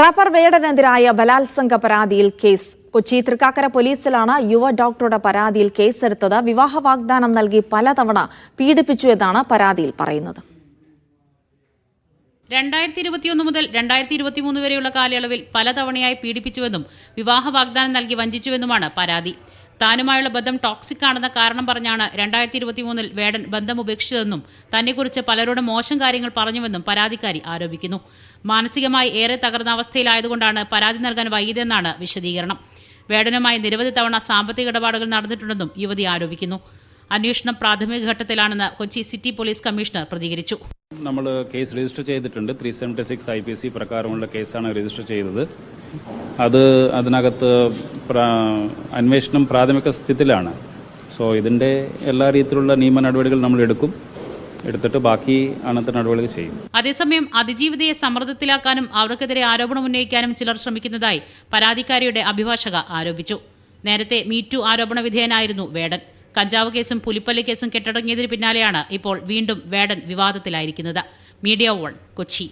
Wrapper വേടനെതിരായ ബലാത്സംഗ പരാതിയിൽ case. Kochi Thrikkakara പോലീസിലാണ് യുവ ഡോക്ടറുടെ പരാതിയിൽ കേസെടുത്തത്. വിവാഹ വാഗ്ദാനം നൽകി പലതവണ പീഡിപ്പിച്ചു എന്നാണ് പരാതിയിൽ പറയുന്നത്. രണ്ടായിരത്തി ഇരുപത്തിയൊന്ന് മുതൽ രണ്ടായിരത്തി ഇരുപത്തിമൂന്ന് വരെയുള്ള കാലയളവിൽ പലതവണയായി പീഡിപ്പിച്ചുവെന്നും വിവാഹ വാഗ്ദാനം നൽകി വഞ്ചിച്ചുവെന്നുമാണ് പരാതി. താനുമായുള്ള ബന്ധം ടോക്സിക് ആണെന്ന കാരണം പറഞ്ഞാണ് രണ്ടായിരത്തി ഇരുപത്തി മൂന്നിൽ വേടൻ ബന്ധം ഉപേക്ഷിച്ചതെന്നും തന്നെക്കുറിച്ച് പലരോടും മോശം കാര്യങ്ങൾ പറഞ്ഞുവെന്നും പരാതിക്കാരി ആരോപിക്കുന്നു. മാനസികമായി ഏറെ തകർന്ന അവസ്ഥയിലായതുകൊണ്ടാണ് പരാതി നൽകാൻ വൈകിയതെന്നാണ് വിശദീകരണം. വേടനുമായി നിരവധി തവണ സാമ്പത്തിക ഇടപാടുകൾ നടന്നിട്ടുണ്ടെന്നും യുവതി ആരോപിക്കുന്നു. അന്വേഷണം പ്രാഥമിക ഘട്ടത്തിലാണെന്ന് കൊച്ചി സിറ്റി പോലീസ് കമ്മീഷണർ പ്രതികരിച്ചു. നമ്മൾ കേസ് രജിസ്റ്റർ ചെയ്തിട്ടുണ്ട്. Three seventy six I P C പ്രകാരമുള്ള കേസാണ് രജിസ്റ്റർ ചെയ്തത്. അത് അതിനകത്ത് അന്വേഷണം പ്രാഥമിക സ്ഥിതിയിലാണ്. സോ ഇതിന്റെ എല്ലാ രീതിയിലുള്ള നിയമ നടപടികൾ നമ്മൾ എടുക്കും. എടുത്തിട്ട് ബാക്കി അന്നത്തെ നടപടികൾ ചെയ്യും. അതേസമയം അതിജീവിതയെ സമ്മർദ്ദത്തിലാക്കാനും അവർക്കെതിരെ ആരോപണം ഉന്നയിക്കാനും ചിലർ ശ്രമിക്കുന്നതായി പരാതിക്കാരിയുടെ അഭിഭാഷക ആരോപിച്ചു. നേരത്തെ മീറ്റു ആരോപണ വിധേയനായിരുന്നു വേടൻ. കഞ്ചാവ് കേസും പുലിപ്പല്ലി കേസും കെട്ടടങ്ങിയതിന് പിന്നാലെയാണ് ഇപ്പോൾ വീണ്ടും വേടൻ വിവാദത്തിലായിരിക്കുന്നത്. Media one Kochi.